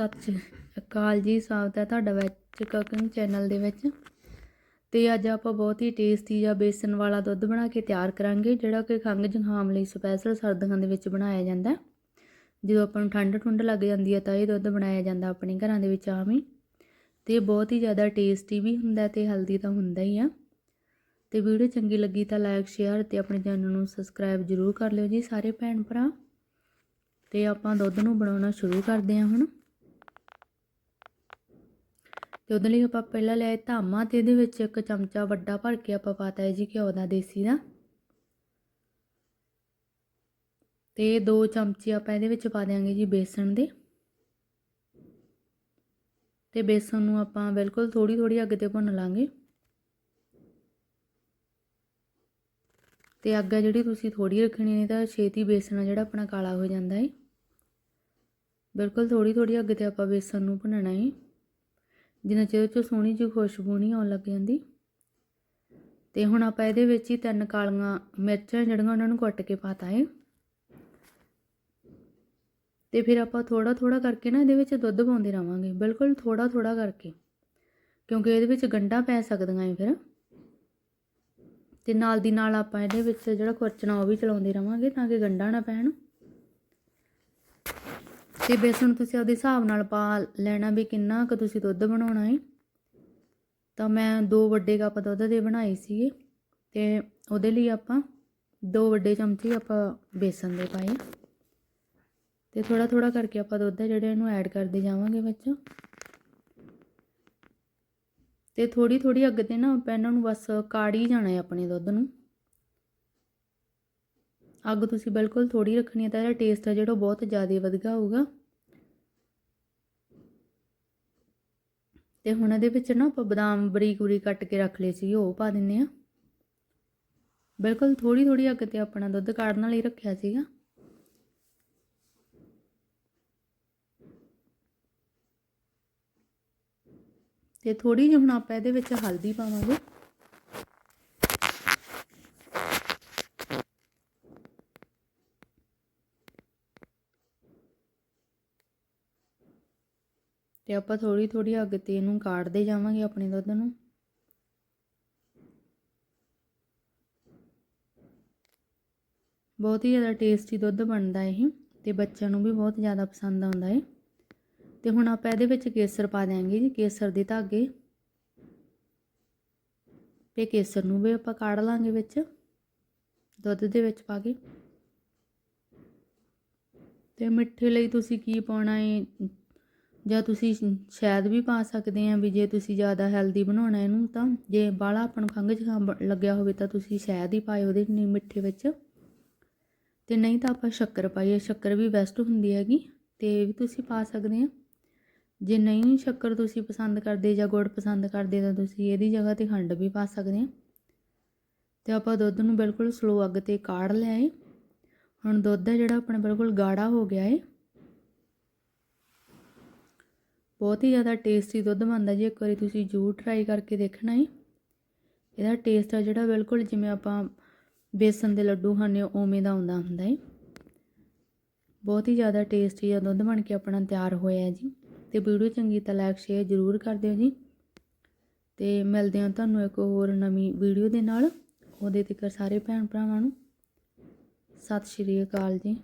ਸਤਿ ਸ਼੍ਰੀ ਅਕਾਲ ਜੀ, ਸਵਾਗਤ ਹੈ ਤੁਹਾਡਾ ਵਿੱਚ ਕੁਕਿੰਗ ਚੈਨਲ ਦੇ ਵਿੱਚ। ਤੇ ਅੱਜ ਆਪਾਂ ਬਹੁਤ ਹੀ ਟੇਸਟੀ ਜਾਂ ਬੇਸਨ ਵਾਲਾ ਦੁੱਧ ਬਣਾ ਕੇ ਤਿਆਰ ਕਰਾਂਗੇ, ਜਿਹੜਾ ਕਿ ਖੰਘ ਜ਼ੁਕਾਮ ਲਈ ਸਪੈਸ਼ਲ ਸਰਦੀਆਂ ਦੇ ਵਿੱਚ ਬਣਾਇਆ ਜਾਂਦਾ। ਜਦੋਂ ਆਪਾਂ ਨੂੰ ਠੰਡ ਠੁੰਡ ਲੱਗ ਜਾਂਦੀ ਹੈ ਤਾਂ ਇਹ ਦੁੱਧ ਬਣਾਇਆ ਜਾਂਦਾ ਆਪਣੇ ਘਰਾਂ ਦੇ ਵਿੱਚ ਆਮ ਹੀ। ਤੇ ਬਹੁਤ ਹੀ ਜ਼ਿਆਦਾ ਟੇਸਟੀ ਵੀ ਹੁੰਦਾ ਤੇ ਹੈਲਦੀ ਤਾਂ ਹੁੰਦਾ ਹੀ ਆ। ਤੇ ਵੀਡੀਓ ਚੰਗੀ ਲੱਗੀ ਤਾਂ ਲਾਈਕ ਸ਼ੇਅਰ ਤੇ ਆਪਣੇ ਚੈਨਲ ਨੂੰ ਸਬਸਕ੍ਰਾਈਬ ਜਰੂਰ ਕਰ ਲਿਓ ਜੀ ਸਾਰੇ ਭੈਣ ਭਰਾ। ਤੇ ਆਪਾਂ ਦੁੱਧ ਨੂੰ ਬਣਾਉਣਾ ਸ਼ੁਰੂ ਕਰਦੇ ਹਾਂ ਹੁਣ। ਤੇ ਉਹਦੇ ਲਈ ਆਪਾਂ ਪਹਿਲਾਂ ਲਿਆ ਧਾਮਾ ਤੇ ਇਹਦੇ ਵਿੱਚ ਇੱਕ ਚਮਚਾ ਵੱਡਾ ਭਰ ਕੇ ਆਪਾਂ ਪਾਤਾ ਹੈ ਜੀ ਘਿਓ ਦਾ ਦੇਸੀ ਦਾ। ਤੇ ਦੋ ਚਮਚੇ ਆਪਾਂ ਇਹਦੇ ਵਿੱਚ ਪਾ ਦਿਆਂਗੇ ਜੀ ਬੇਸਣ ਦੇ। ਤੇ ਬੇਸਣ ਨੂੰ ਆਪਾਂ ਬਿਲਕੁਲ ਥੋੜੀ ਥੋੜੀ ਅੱਗ ਤੇ ਭੁੰਨ ਲਾਂਗੇ। ਤੇ ਅੱਗ ਜਿਹੜੀ ਤੁਸੀਂ ਥੋੜੀ ਰੱਖਣੀ ਨਹੀਂ ਤਾਂ ਛੇਤੀ ਬੇਸਣ ਜਿਹੜਾ ਆਪਣਾ ਕਾਲਾ ਹੋ ਜਾਂਦਾ ਹੈ ਬਿਲਕੁਲ ਥੋੜੀ ਥੋੜੀ ਅੱਗ ਤੇ ਆਪਾਂ ਬੇਸਣ ਨੂੰ ਭੁੰਨਣਾ ਹੈ ਜਿੰਨਾ ਚਿਰ ਚੋਂ ਸੋਹਣੀ ਜਿਹੀ ਖੁਸ਼ਬੂ ਨਹੀਂ ਆਉਣ ਲੱਗ ਜਾਂਦੀ। ਤੇ ਹੁਣ ਆਪਾਂ ਇਹਦੇ ਵਿੱਚ ਹੀ ਤਿੰਨ ਕਾਲੀਆਂ ਮਿਰਚਾਂ ਜਿਹੜੀਆਂ ਉਹਨਾਂ ਨੂੰ ਕੱਟ ਕੇ ਪਾਤਾ ਹੈ ਤੇ ਫਿਰ ਆਪਾਂ ਥੋੜਾ ਥੋੜਾ ਕਰਕੇ ਨਾ ਇਹਦੇ ਵਿੱਚ ਦੁੱਧ ਪਾਉਂਦੇ ਰਵਾਂਗੇ ਬਿਲਕੁਲ ਥੋੜਾ ਥੋੜਾ ਕਰਕੇ। ਕਿਉਂਕਿ ਇਹਦੇ ਵਿੱਚ ਗੰਢਾਂ ਪੈ ਸਕਦੀਆਂ ਹੈ ਫਿਰ। ਤੇ ਨਾਲ ਦੀ ਨਾਲ ਆਪਾਂ ਇਹਦੇ ਵਿੱਚ ਜਿਹੜਾ ਖੁਰਚਣਾ ਉਹ ਵੀ ਚਲਾਉਂਦੇ ਰਵਾਂਗੇ ਤਾਂ ਕਿ ਗੰਢਾਂ ਨਾ ਪੈਣ। ਤੇ ਬੇਸਣ ਤੁਸੀਂ ਆਪਦੇ ਹਿਸਾਬ ਨਾਲ ਪਾ ਲੈਣਾ ਵੀ ਕਿੰਨਾ ਕੁ ਤੁਸੀਂ ਦੁੱਧ ਬਣਾਉਣਾ ਹੈ ਤਾਂ ਮੈਂ ਦੋ ਵੱਡੇ ਕੱਪ ਦੁੱਧ ਦੇ ਬਣਾਏ ਸੀਗੇ ਤੇ ਉਹਦੇ ਲਈ ਆਪਾਂ ਦੋ ਵੱਡੇ ਚਮਚੇ ਆਪਾਂ ਬੇਸਣ ਦੇ ਪਾਏ। ਤੇ ਥੋੜਾ ਥੋੜਾ ਕਰਕੇ ਆਪਾਂ ਦੁੱਧ ਜਿਹੜੇ ਇਹਨੂੰ ਐਡ ਕਰਦੇ ਜਾਵਾਂਗੇ ਵਿੱਚ। ਤੇ ਥੋੜੀ ਥੋੜੀ ਅੱਗ ਤੇ ਨਾ ਆਪਾਂ ਇਹਨਾਂ ਨੂੰ ਬਸ ਕਾੜੀ ਜਾਣਾ ਹੈ ਆਪਣੇ ਦੁੱਧ ਨੂੰ। ਅੱਗ ਤੁਸੀਂ ਬਿਲਕੁਲ ਥੋੜੀ ਰੱਖਣੀ ਹੈ ਤਾਂ ਇਹਦਾ ਟੇਸਟ ਹੈ ਜਿਹੜਾ ਬਹੁਤ ਜ਼ਿਆਦਾ ਵਧੀਆ ਹੋਊਗਾ। ਤੇ ਹੁਣ ਇਹਦੇ ਵਿੱਚ ਨਾ ਆਪਾਂ ਬਦਾਮ ਬਰੀਕ ਬਰੀਕ ਕੱਟ ਕੇ ਰੱਖ ਲਏ ਸੀ, ਉਹ ਪਾ ਦਿੰਨੇ ਆ ਬਿਲਕੁਲ ਥੋੜੀ ਥੋੜੀ ਅੱਗ ਤੇ ਆਪਣਾ ਦੁੱਧ ਕਾੜਨ ਲਈ ਰੱਖਿਆ ਸੀਗਾ। ਤੇ ਥੋੜੀ ਜਿਹੀ ਹੁਣ ਆਪਾਂ ਇਹਦੇ ਵਿੱਚ ਹਲਦੀ ਪਾਵਾਂਗੇ। ਤੇ ਆਪਾਂ ਥੋੜੀ ਥੋੜੀ ਅੱਗ ਤੇ ਇਹਨੂੰ ਕਾੜਦੇ ਜਾਵਾਂਗੇ ਆਪਣੇ ਦੁੱਧ ਨੂੰ। ਬਹੁਤ ਹੀ ਜ਼ਿਆਦਾ ਟੇਸਟੀ ਦੁੱਧ ਬਣਦਾ ਇਹ, ਤੇ ਬੱਚਿਆਂ ਨੂੰ ਵੀ ਬਹੁਤ ਜ਼ਿਆਦਾ ਪਸੰਦ ਆਉਂਦਾ ਹੈ ਤੇ ਹੁਣ ਆਪਾਂ ਇਹਦੇ ਵਿੱਚ ਕੇਸਰ ਪਾ ਦਿਆਂਗੇ ਜੀ, ਕੇਸਰ ਦੇ ਧਾਗੇ। ਤੇ ਕੇਸਰ ਨੂੰ ਵੀ ਆਪਾਂ ਕਾੜ ਲਾਂਗੇ ਵਿੱਚ, ਦੁੱਧ ਦੇ ਵਿੱਚ ਪਾ ਕੇ। ਤੇ ਮਿੱਠੇ ਲਈ ਤੁਸੀਂ ਕੀ ਪਾਉਣਾ ਹੈ ਜਾਂ ਤੁਸੀਂ ਸ਼ਹਿਦ ਵੀ ਪਾ ਸਕਦੇ ਆ ਵੀ ਜੇ ਤੁਸੀਂ ਜ਼ਿਆਦਾ ਹੈਲਦੀ ਬਣਾਉਣਾ ਇਹਨੂੰ ਤਾਂ ਜੇ ਬਾਲਾ ਆਪਾਂ ਨੂੰ ਖੰਘ ਜ਼ੁਕਾਮ ਲੱਗਿਆ ਹੋਵੇ ਤਾਂ ਤੁਸੀਂ ਸ਼ਹਿਦ ਹੀ ਪਾਏ ਉਹਦੇ ਮਿੱਠੇ ਵਿੱਚ। ਤੇ ਨਹੀਂ ਤਾਂ ਆਪਾਂ ਸ਼ੱਕਰ ਪਾਈਏ, ਸ਼ੱਕਰ ਵੀ ਬੈਸਟ ਹੁੰਦੀ ਹੈਗੀ, ਤੇ ਵੀ ਤੁਸੀਂ ਪਾ ਸਕਦੇ ਆ। ਜੇ ਨਹੀਂ ਸ਼ੱਕਰ ਤੁਸੀਂ ਪਸੰਦ ਕਰਦੇ ਜਾਂ ਗੁੜ ਪਸੰਦ ਕਰਦੇ ਤਾਂ ਤੁਸੀਂ ਇਹਦੀ ਜਗ੍ਹਾ ਤੇ ਖੰਡ ਵੀ ਪਾ ਸਕਦੇ ਆ। ਤੇ ਆਪਾਂ ਦੁੱਧ ਨੂੰ ਬਿਲਕੁਲ ਸਲੋ ਅੱਗ ਤੇ ਕਾੜ ਲਿਆ ਏ ਹੁਣ ਦੁੱਧ ਹੈ ਜਿਹੜਾ ਆਪਣਾ ਬਿਲਕੁਲ ਗਾੜਾ ਹੋ ਗਿਆ ਏ ਬਹੁਤ ਹੀ ਜ਼ਿਆਦਾ ਟੇਸਟੀ ਦੁੱਧ ਬਣਦਾ ਜੀ, ਇੱਕ ਵਾਰੀ ਤੁਸੀਂ ਜ਼ਰੂਰ ਟਰਾਈ ਕਰਕੇ ਦੇਖਣਾ ਏ ਇਹਦਾ ਟੇਸਟ ਆ ਜਿਹੜਾ ਬਿਲਕੁਲ ਜਿਵੇਂ ਆਪਾਂ ਬੇਸਨ ਦੇ ਲੱਡੂ ਖਾਂਦੇ ਉਵੇਂ ਦਾ ਆਉਂਦਾ ਹੁੰਦਾ ਹੈ ਬਹੁਤ ਹੀ ਜ਼ਿਆਦਾ ਟੇਸਟੀ ਆ ਦੁੱਧ ਬਣ ਕੇ ਆਪਣਾ ਤਿਆਰ ਹੋਇਆ ਜੀ। ਤੇ ਵੀਡੀਓ ਚੰਗੀ ਤਾਂ ਲਾਈਕ ਸ਼ੇਅਰ ਜ਼ਰੂਰ ਕਰ ਦਿਓ ਜੀ। ਤੇ ਮਿਲਦੇ ਹਾਂ ਤੁਹਾਨੂੰ ਇੱਕ ਹੋਰ ਨਵੀਂ ਵੀਡੀਓ ਦੇ ਨਾਲ। ਉਹਦੇ ਤੱਕ ਸਾਰੇ ਭੈਣ ਭਰਾਵਾਂ ਨੂੰ। ਸਤਿ ਸ਼੍ਰੀ ਅਕਾਲ ਜੀ।